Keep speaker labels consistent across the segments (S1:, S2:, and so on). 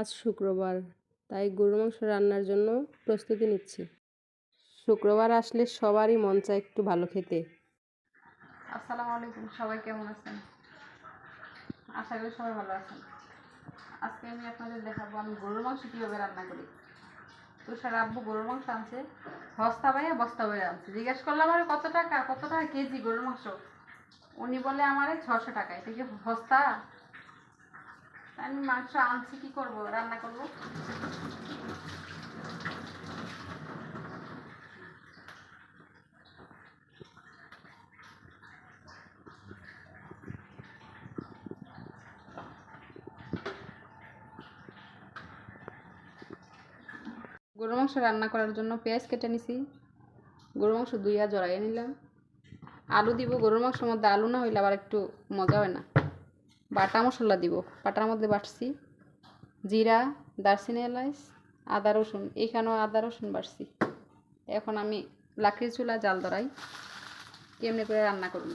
S1: আজ শুক্রবার, তাই গরুর মাংস রান্নার জন্য প্রস্তুতি নিচ্ছি। শুক্রবার আসলে সবারই মন চায় একটু ভালো খেতে।
S2: আসসালামু আলাইকুম, সবাই কেমন আছেন? আশা করি সবাই ভালো আছেন। আজকে আমি আপনাদের দেখাবো আমি গরুর মাংস কীভাবে রান্না করি। তুষার আব্বু গরুর মাংস আনছে হস্তা ভাইয়া বস্তা বাইয়া আনছে। জিজ্ঞেস করলাম, আরে কত টাকা? কত টাকা কেজি গরুর মাংস? উনি বলে, আমারে ছশো টাকা। এটা কি বস্তা? আমি মাংস আনছি, কি করব? রান্না করব? গরু মাংস রান্না করার জন্য পেঁয়াজ কেটে নিছি। গরু মাংস দুইয়া জড়াইয়ে নিলাম। আলু দিব, গরুর মাংসের মধ্যে আলু না হইলে আবার একটু মজা হয় না। বাটা মশলা দিব। বাটার মধ্যে বাটছি জিরা, দারচিনি এলাচ, আদা রসুন। এখানেও আদা রসুন বাটছি। এখন আমি লাকড়ি চুলা জাল ধরাই। কেমনি করে রান্না করুন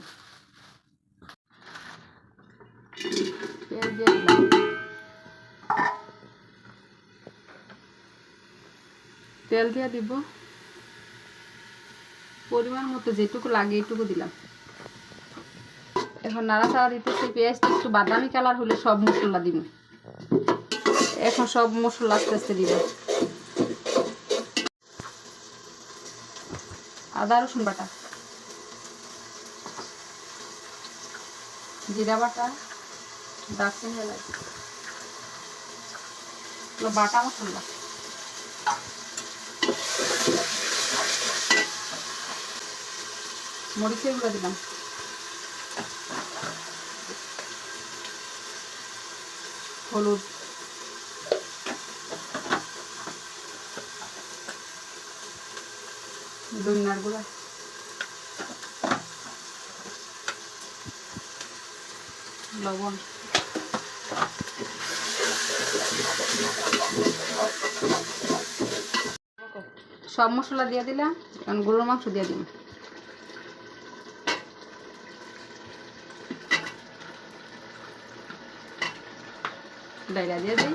S2: তেল দিয়ে দিব। পরিমাণ মতো যেটুকু লাগে এইটুকু দিলাম। এখন নাড়াচাড়া দিতেছি, পেঁয়াজটা একটু বাদামি কালার হলে সব মশলা দিব। এখন সব মশলা আস্তে আস্তে দিব। আদা, রসুন বাটা, জিরা বাটা, দারচিনি এলাচ বাটা মশলা। মরিচের গুঁড়া দিলাম। হলুদ। গুঁড়া। লবণ। সব মশলা দিয়ে দিলাম গরুর মাংস দিয়ে দিলাম। ডাইলা দিয়ে দিই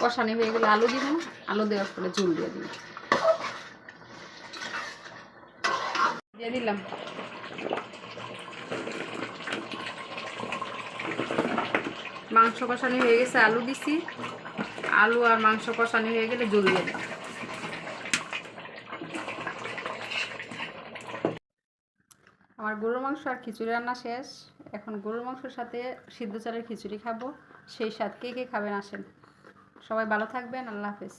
S2: কষানি হয়ে গেলে আলু দিব। আলু দেওয়ার পরে ঝুল দিয়ে দিই দিয়ে দিলাম। মাংস কষানি হয়ে গেছে, আলু দিছি। আলু আর মাংস কষানি হয়ে গেলে জল দিয়ে দিলাম আমার গরুর মাংস আর খিচুড়ি রান্না শেষ। এখন গরুর মাংসের সাথে সিদ্ধ চালের খিচুড়ি খাব। সেই স্বাদ কে কে খাবেন আসেন। সবাই ভালো থাকবেন, আল্লাহ হাফেজ।